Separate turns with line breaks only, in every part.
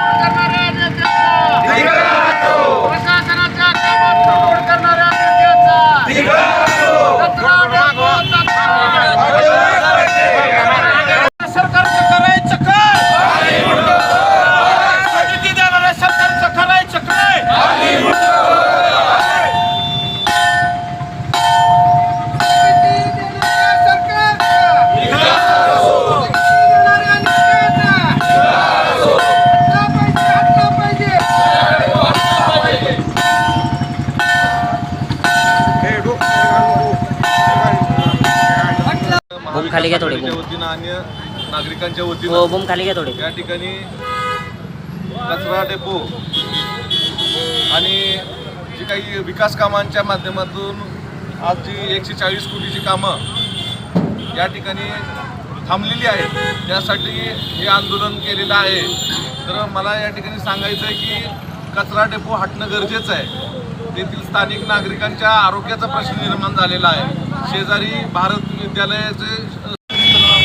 Camarão!
Boom खाली घ्या थोडे बूम
वतीनं आणि नागरिकांच्या
हो
वतीनं
बूम खाली घ्या थोडे.
या ठिकाणी कचरा डेपो आणि जी काही विकास कामांच्या माध्यमातून आज जी एकशे चाळीस कोटीची कामं या ठिकाणी थांबलेली आहेत त्यासाठी हे आंदोलन केलेलं आहे. तर मला या ठिकाणी सांगायचं आहे की कचरा डेपो हटणं गरजेचं आहे. तेथील स्थानिक नागरिकांच्या आरोग्याचा प्रश्न निर्माण झालेला आहे. शेजारी भारत विद्यालयाचे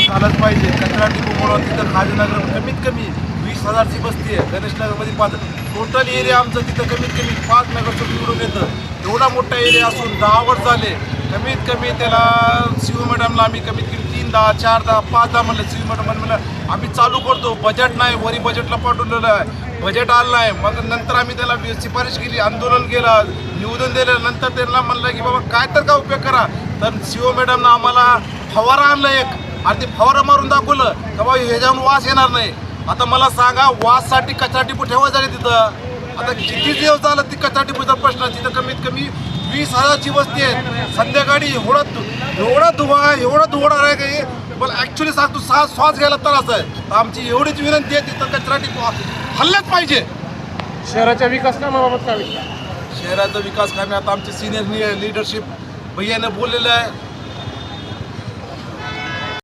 झालंच पाहिजे. कचरा टिपूमुळं तिथं खाजनगर कमीत कमी वीस हजारची बसती आहे. गणेशनगरमध्ये पाच. टोटल एरिया आमचं तिथं कमीत कमी पाच नगरचं निवडून येतं. एवढा मोठा एरिया असून दहा वर्ष झाले. कमीत कमी त्याला शिव मॅडमला आम्ही कमीत कमी तीन दहा चार दहा पाच दहा म्हणलं. शिव मॅडम म्हणलं आम्ही चालू करतो. बजेट नाही. वरी बजेटला पाठवलेलं आहे. बजेट आलं नाही. मग नंतर आम्ही त्याला वि- शिफारस केली. आंदोलन केलं. निवेदन दिलं. नंतर त्यांना म्हणलं की बाबा काय तर का उपयोग करा? तर शिव मॅडमनं आम्हाला फवारा आणलं एक. आणि ते फवारा मारून दाखवलं. का बाबा ह्याच्याहून वास येणार नाही. आता मला सांगा वाससाठी कचरा टिपू ठेवायचं आहे तिथं. आता किती दिवस झालं ती कचरा टिपूचा प्रश्न? तिथं कमीत कमी वीस हजारची वस्ती आहे संध्याकाळी एवढा एवढा धुवा एवढा धुवडा आहे की मला ॲक्च्युली सांगतो सहा श्वास घ्यायला त्रास आहे. तर आमची एवढीच विनंती आहे तिथं कचरा टिपू हल्ल्याच पाहिजे.
शहराच्या विकास कामाबाबत काय
शहराचा विकास कामे आता आमचे सिनियर लिडरशिप भैयानं बोललेलं आहे.